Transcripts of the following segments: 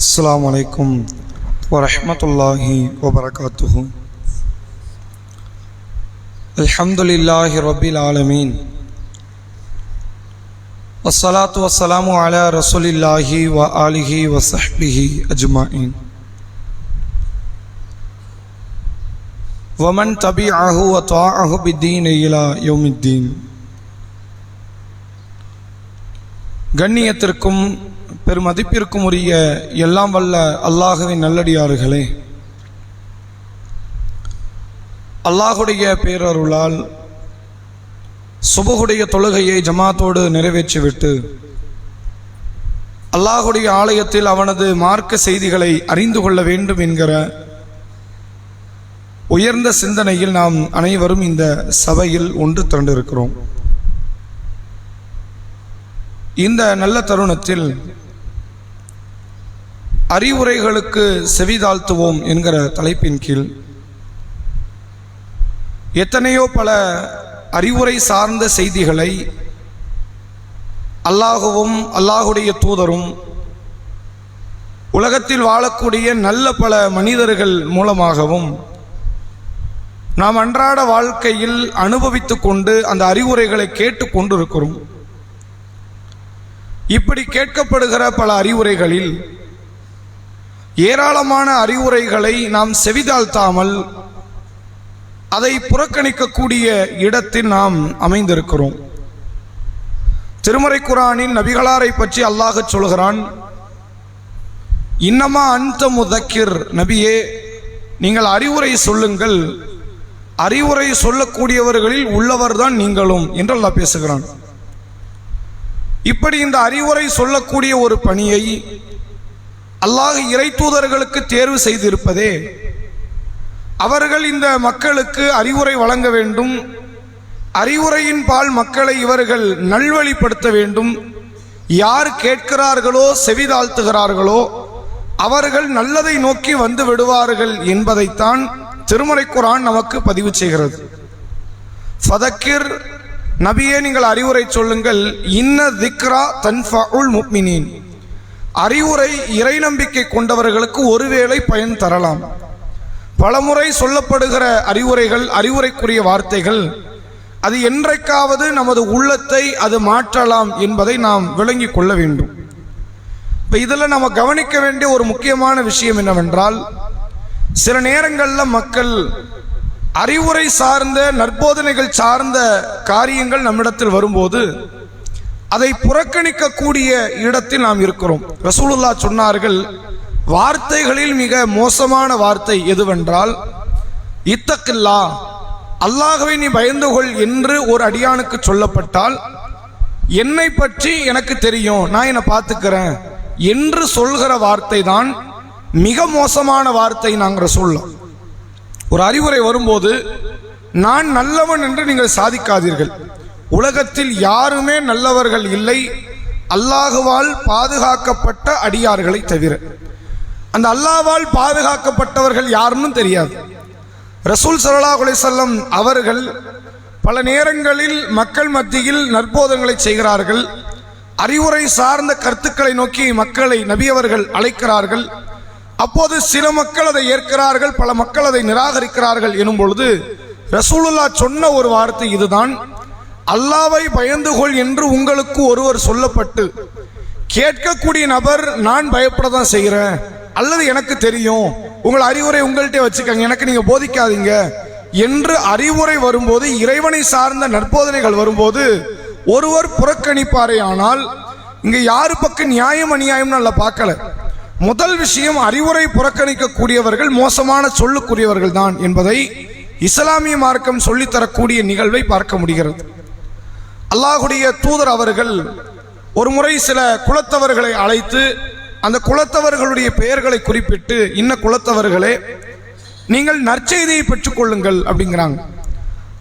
السلام عليكم ورحمة الله وبركاته الحمد لله رب العالمين والصلاة والسلام على رسول الله وآله وصحبه أجمعين ومن تبعه وطاعه بالدين إلى يوم الدين கண்ணியத்திற்கும் பெருமதிப்பிற்கும் உரிய எல்லாம் வல்ல அல்லாஹுவின் நல்லடியார்களே. அல்லாஹுடைய பேரருளால் சுபகுடைய தொழுகையை ஜமாத்தோடு நிறைவேற்றிவிட்டு அல்லாஹுடைய ஆலயத்தில் அவனது மார்க்க செய்திகளை அறிந்து கொள்ள வேண்டும் என்கிற உயர்ந்த சிந்தனையில் நாம் அனைவரும் இந்த சபையில் ஒன்று திரண்டிருக்கிறோம். இந்த நல்ல தருணத்தில் அறிவுரைகளுக்கு செவிதாழ்த்துவோம் என்கிற தலைப்பின் கீழ் எத்தனையோ பல அறிவுரை சார்ந்த செய்திகளை அல்லாஹுவும் அல்லாஹுடைய தூதரும் உலகத்தில் வாழக்கூடிய நல்ல பல மனிதர்கள் மூலமாகவும் நாம் அன்றாட வாழ்க்கையில் அனுபவித்து கொண்டு அந்த அறிவுரைகளை கேட்டு கொண்டிருக்கிறோம். இப்படி கேட்கப்படுகிற பல அறிவுரைகளில் ஏராளமான அறிவுரைகளை நாம் செவிதாழ்த்தாமல் அதை புறக்கணிக்கக்கூடிய இடத்தில் நாம் அமைந்திருக்கிறோம். திருமறை குரானின் நபிகளாரை பற்றி அல்லாஹ் சொல்கிறான் இன்னமா அந்த முதக்கிர் நபியே நீங்கள் அறிவுரை சொல்லுங்கள். அறிவுரை சொல்லக்கூடியவர்களில் உள்ளவர்தான் நீங்களும் என்று அல்லாஹ் பேசுகிறான். இப்படி இந்த அறிவுரை சொல்லக்கூடிய ஒரு பணியை அல்லாஹ் இறை தூதர்களுக்கு தேர்வு செய்திருப்பதே. அவர்கள் இந்த மக்களுக்கு அறிவுரை வழங்க வேண்டும். அறிவுரையின் பால் மக்களை இவர்கள் நல்வழிப்படுத்த வேண்டும். யார் கேட்கிறார்களோ செவிதாழ்த்துகிறார்களோ அவர்கள் நல்லதை நோக்கி வந்து விடுவார்கள் என்பதைத்தான் திருமலை குரான் நமக்கு பதிவு செய்கிறது. ஃபதக்கிர் நபியே நீங்கள் அறிவுரை சொல்லுங்கள் இன்ன திக்ரா தன்ஃபா உல் முக்மினின். அறிவுரை இறை நம்பிக்கை கொண்டவர்களுக்கு ஒருவேளை பயன் தரலாம். பலமுறை சொல்லப்படுகிற அறிவுரைகள் அறிவுரைக்குரிய வார்த்தைகள் அது என்றைக்காவது நமது உள்ளத்தை அது மாற்றலாம் என்பதை நாம் விளங்கிக் கொள்ள வேண்டும். இப்போ இதில் நம்ம கவனிக்க வேண்டிய ஒரு முக்கியமான விஷயம் என்னவென்றால் சில நேரங்களில் மக்கள் அறிவுரை சார்ந்த நற்போதனைகள் சார்ந்த காரியங்கள் நம்மிடத்தில் வரும்போது அதை புறக்கணிக்கக்கூடிய இடத்தில் நாம் இருக்கிறோம். ரசூலுல்லா சொன்னார்கள் வார்த்தைகளில் மிக மோசமான வார்த்தை எதுவென்றால் இத்தக்கில்லா அல்லாகவே நீ பயந்து கொள் என்று ஒரு அடியானுக்கு சொல்லப்பட்டால் என்னை பற்றி எனக்கு தெரியும் நான் என்னை பார்த்துக்கிறேன் என்று சொல்கிற வார்த்தை தான் மிக மோசமான வார்த்தை நாங்கள் சொல்லலாம் ஒரு அறிவுரை வரும்போது நான் நல்லவன் என்று நீங்கள் சாதிக்காதீர்கள். உலகத்தில் யாருமே நல்லவர்கள் இல்லை. அல்லாஹுவால் பாதுகாக்கப்பட்ட அடியார்களை தவிர. அந்த அல்லாவால் பாதுகாக்கப்பட்டவர்கள் யாருன்னு தெரியாது. ரசூல் சல்லா செல்லம் அவர்கள் பல நேரங்களில் மக்கள் மத்தியில் நற்போதங்களை செய்கிறார்கள். அறிவுரை சார்ந்த கருத்துக்களை நோக்கி மக்களை நபியவர்கள் அழைக்கிறார்கள். அப்போது சில மக்கள் அதை ஏற்கிறார்கள் பல மக்கள் அதை நிராகரிக்கிறார்கள் எனும் பொழுது ரசூலுல்லா சொன்ன ஒரு வார்த்தை இதுதான். அல்லாவை பயந்து கொள் என்று உங்களுக்கு ஒருவர் சொல்லப்பட்டு கேட்கக்கூடிய நபர் நான் பயப்பட தான் செய்கிறேன். அல்லது எனக்கு தெரியும் உங்கள் அறிவுரை உங்கள்கிட்ட வச்சுக்கோங்க எனக்கு நீங்க போதிக்காதீங்க என்று அறிவுரை வரும்போது இறைவனை சார்ந்த நற்போதனைகள் வரும்போது ஒருவர் புறக்கணிப்பாரே ஆனால் இங்க யாரு பக்கம் நியாயம் அநியாயம்னு நல்லா பார்க்கல. முதல் விஷயம் அறிவுரை புறக்கணிக்கக்கூடியவர்கள் மோசமான சொல்லுக்குரியவர்கள் தான் என்பதை இஸ்லாமிய மார்க்கம் சொல்லித்தரக்கூடிய நிகழ்வை பார்க்க முடிகிறது. அல்லாஹுடைய தூதர் அவர்கள் ஒரு முறை சில குலத்தவர்களை அழைத்து அந்த குலத்தவர்களுடைய பெயர்களை குறிப்பிட்டு இன்ன குலத்தவர்களே நீங்கள் நற்செய்தியை பெற்றுக்கொள்ளுங்கள் அப்படிங்கிறாங்க.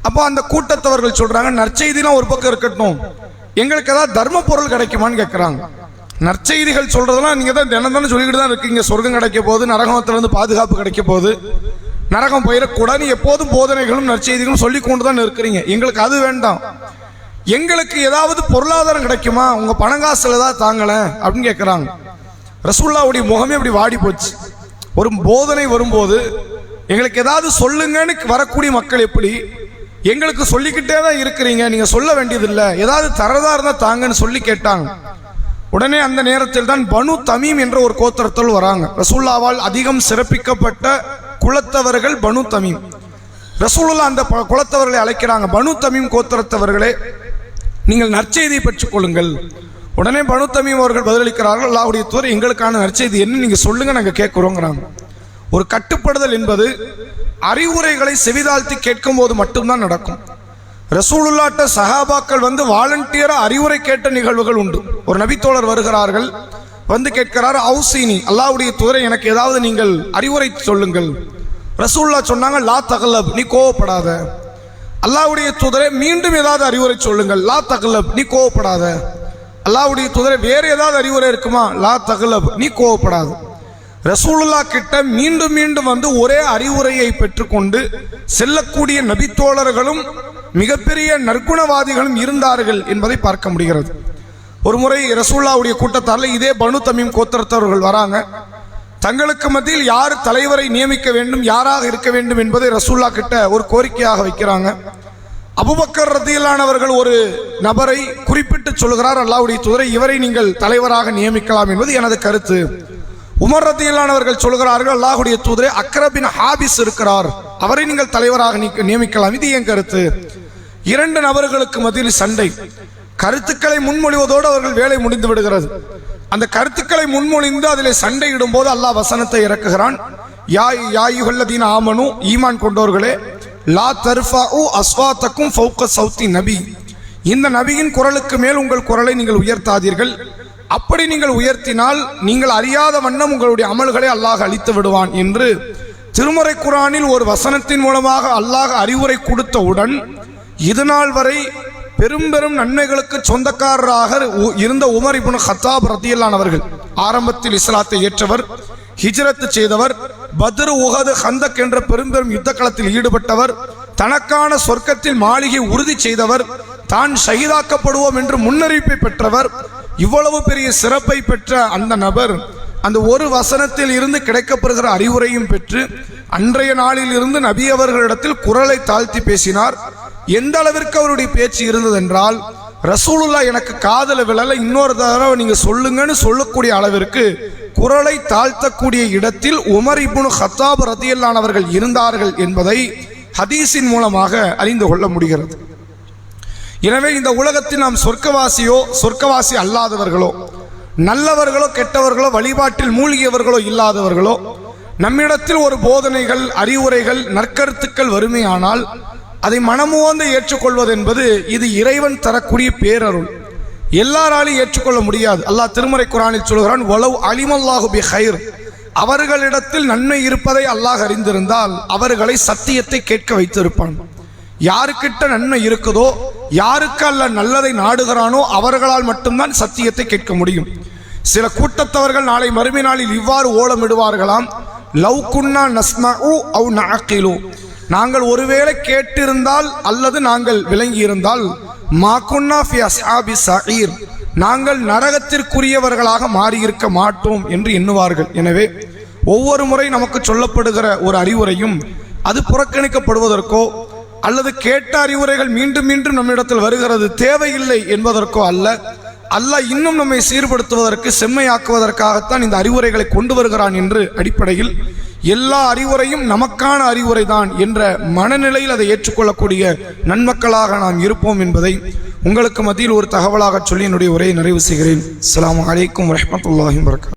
அப்போ அந்த கூட்டத்தவர்கள் சொல்றாங்க நற்செய்தினா ஒரு பக்கம் இருக்கட்டும். எங்களுக்கு ஏதாவது தர்ம பொருள் கிடைக்குமான்னு கேட்குறாங்க நற்செய்திகள் சொல்றதெல்லாம் நீங்க தான் தினம் தானே சொல்லிக்கிட்டு தான் இருக்கீங்க. சொர்க்கம் கிடைக்க போகுது நரகத்திலிருந்து பாதுகாப்பு கிடைக்க போகுது. நரகம் போயிடக்கூடாது எப்போதும் போதனைகளும் நற்செய்திகளும் சொல்லி கொண்டு தான் இருக்கிறீங்க. எங்களுக்கு அது வேண்டாம். எங்களுக்கு ஏதாவது பொருளாதாரம் கிடைக்குமா? உங்க பணங்காசுல ஏதாவது தாங்கல? அப்படின்னு கேட்குறாங்க ரசூல்லாவுடைய முகமே அப்படி வாடி போச்சு. ஒரு போதனை வரும்போது எங்களுக்கு ஏதாவது சொல்லுங்கன்னு வரக்கூடிய மக்கள் எப்படி? எங்களுக்கு சொல்லிக்கிட்டே தான் இருக்கிறீங்க நீங்க சொல்ல வேண்டியதில்லை. ஏதாவது தரதா இருந்தா தாங்கன்னு சொல்லி கேட்டாங்க. உடனே அந்த நேரத்தில் தான் பனு தமீம் என்ற ஒரு கோத்திரத்தில் வராங்க. ரசூல்லாவால் அதிகம் சிறப்பிக்கப்பட்ட குலத்தவர்கள் பனு தமீம். ரசூலுல்லா அந்த ப- குலத்தவர்களை அழைக்கிறாங்க. பனு தமீம் கோத்திரத்தவர்களே நீங்கள் நற்செய்தியை பெற்றுக்கொள்ளுங்கள் உடனே பனு தமீம் அவர்கள் பதிலளிக்கிறார்கள் அல்லாவுடைய துறை எங்களுக்கான நற்செய்தி என்ன? நீங்கள் சொல்லுங்க நாங்கள் கேட்குறோங்கிறாங்க ஒரு கட்டுப்படுதல் என்பது அறிவுரைகளை செவிதாழ்த்தி கேட்கும் போது மட்டும்தான் நடக்கும். ரசூலுல்லாட்ட சஹாபாக்கள் வந்து வாலண்டியராக அறிவுரை கேட்ட நிகழ்வுகள் உண்டு. ஒரு நபித்தோழர் வருகிறார்கள் வந்து கேட்கிறார் அவுசீனி அல்லாவுடைய துறை எனக்கு ஏதாவது நீங்கள் அறிவுரை சொல்லுங்கள். ரசூல்லா சொன்னாங்க லா தகலப் நீ கோவப்படாத. அல்லாவுடைய தூதரை மீண்டும் ஏதாவது அறிவுரை சொல்லுங்கள். லா தகலப் நீ கோவப்படாத. அல்லாஹ்வுடைய தூதரை வேறு ஏதாவது அறிவுரை இருக்குமா? லா தகலப் நீ கோவப்படாது. ரசூலுல்லா கிட்ட மீண்டும் மீண்டும் வந்து ஒரே அறிவுரையை பெற்றுக்கொண்டு செல்லக்கூடிய நபித்தோழர்களும் மிகப்பெரிய நற்குணவாதிகளும் இருந்தார்கள் என்பதை பார்க்க முடிகிறது. ஒரு முறை ரசூல்லாவுடைய கூட்டத்தாரில் இதே பனு தமிம் கோத்திரத்தவர்கள் வராங்க. தங்களுக்கு மத்தியில் யார் தலைவரை நியமிக்க வேண்டும் யாராக இருக்க வேண்டும் என்பதை ரசூல்லா கிட்ட ஒரு கோரிக்கையாக வைக்கிறாங்க. அபுபக்கர் ரத்தியிலானவர்கள் ஒரு நபரை குறிப்பிட்டு சொல்கிறார் அல்லாவுடைய தூதரை இவரை நீங்கள் தலைவராக நியமிக்கலாம் என்பது எனது கருத்து. உமர் ரத்தியிலானவர்கள் சொல்கிறார்கள் அல்லாஹுடைய தூதரை அக்ரபின் ஹாபிஸ் இருக்கிறார். அவரை நீங்கள் தலைவராக நியமிக்கலாம். இது என் கருத்து. இரண்டு நபர்களுக்கு மத்தியில் சண்டை. கருத்துக்களை முன்மொழிவதோடு அவர்கள் வேலை முடிந்து விடுகிறது. அந்த கருத்துக்களை முன்மொழிந்து அதில் சண்டையிடும் போது அல்லாஹ் வசனத்தை இறக்குகிறான். யாய் யாயுகல்லதீன் ஆமனு ஈமான் கொண்டோர்களே லா தர்ஃபாஉ அஸ்வாத்தக்கும் ஃபௌக சௌத்தி நபி. இந்த நபியின் குரலுக்கு மேல் உங்கள் குரலை நீங்கள் உயர்த்தாதீர்கள். அப்படி நீங்கள் உயர்த்தினால் நீங்கள் அறியாத வண்ணம் உங்களுடைய அமல்களை அல்லாஹ் அழித்து விடுவான் என்று திருமறை குரானில் ஒரு வசனத்தின் மூலமாக அல்லாஹ் அறிவுரை கொடுத்தவுடன் இதுநாள் வரை பெரும் பெரும் நன்மைகளுக்கு சொந்தக்காரராக உ- இருந்த உமர் இப்னு ஹத்தாப் ரத்தியல்லான் அவர்கள். ஆரம்பத்தில் இஸ்லாத்தை ஏற்றவர் ஹிஜ்ரத்து செய்தவர் பத்ரு உகது ஹந்தக் என்ற பெரும் பெரும் யுத்த களத்தில் ஈடுபட்டவர் தனக்கான சொர்க்கத்தில் மாளிகை உறுதி செய்தவர் தான் ஷகிதாக்கப்படுவோம் என்று முன்னறிவிப்பை பெற்றவர் இவ்வளவு பெரிய சிறப்பை பெற்ற அந்த நபர் அந்த ஒரு வசனத்தில் இருந்து கிடைக்கப்படுகிற அறிவுரையும் பெற்று அன்றைய நாளில் இருந்து நபி அவர்களிடத்தில் குரலை தாழ்த்தி பேசினார். எந்த அளவிற்கு அவருடைய பேச்சு இருந்ததென்றால் ரசூலுல்லா எனக்கு காதல விழல இன்னொரு தடவை நீங்க சொல்லுங்கன்னு சொல்லக்கூடிய அளவிற்கு குரலை தாழ்த்தக்கூடிய இடத்தில் உமர் இப்னு ஹத்தாப் ரதியல்லானவர்கள் இருந்தார்கள் என்பதை ஹதீஸின் மூலமாக அறிந்து கொள்ள முடிகிறது. எனவே இந்த உலகத்தில் நாம் சொர்க்கவாசியோ சொர்க்கவாசி அல்லாதவர்களோ நல்லவர்களோ கெட்டவர்களோ வழிபாட்டில் மூழ்கியவர்களோ இல்லாதவர்களோ நம்மிடத்தில் ஒரு போதனைகள் அறிவுரைகள் நற்கருத்துக்கள் வறுமையானால் அதை மனமுவந்து ஏற்றுக்கொள்வது என்பது இது இறைவன் தரக்கூடிய பேரருள். எல்லாராலையும் ஏற்றுக்கொள்ள முடியாது. அல்லாஹ் திருமறை குரானில் சொல்கிறான் வலவ் அலிமல்லாஹு பி ஹைர் அவர்களிடத்தில் நன்மை இருப்பதை அல்லாஹ் அறிந்திருந்தால் அவர்களை சத்தியத்தை கேட்க வைத்திருப்பான். யாருக்கிட்ட நன்மை இருக்குதோ யாருக்கு அல்ல நல்லதை நாடுகிறானோ அவர்களால் மட்டும்தான் சத்தியத்தை கேட்க முடியும். சில கூட்டத்தவர்கள் நாளை மறுமை நாளில் இவ்வாறு ஓலமிடுவார்களாம் லவ் குன்னா நஸ்மஉ அவ் நஅகிலு. நாங்கள் ஒருவேளை கேட்டிருந்தால் அல்லது நாங்கள் விளங்கி இருந்தால் சஈர் நாங்கள் நரகத்திற்குரியவர்களாக மாறியிருக்க மாட்டோம் என்று எண்ணுவார்கள். எனவே ஒவ்வொரு முறை நமக்கு சொல்லப்படுகிற ஒரு அறிவுரையும் அது புறக்கணிக்கப்படுவதற்கோ அல்லது கேட்ட அறிவுரைகள் மீண்டும் மீண்டும் நம்மிடத்தில் வருகிறது தேவையில்லை என்பதற்கோ அல்ல அல்லாஹ் இன்னும் நம்மை சீர்படுத்துவதற்கு செம்மையாக்குவதற்காகத்தான் இந்த அறிவுரைகளை கொண்டு வருகிறான் என்று அடிப்படையில் எல்லா அறிவுரையும் நமக்கான அறிவுரை தான் என்ற மனநிலையில் அதை ஏற்றுக்கொள்ளக்கூடிய நன்மக்களாக நாம் இருப்போம் என்பதை உங்களுக்கு மத்தியில் ஒரு தகவலாக சொல்லி என்னுடைய உரையை நிறைவு செய்கிறேன். அஸ்ஸலாமு அலைக்கும் வரஹ்மத்துல்லாஹி வபரகாத்துஹு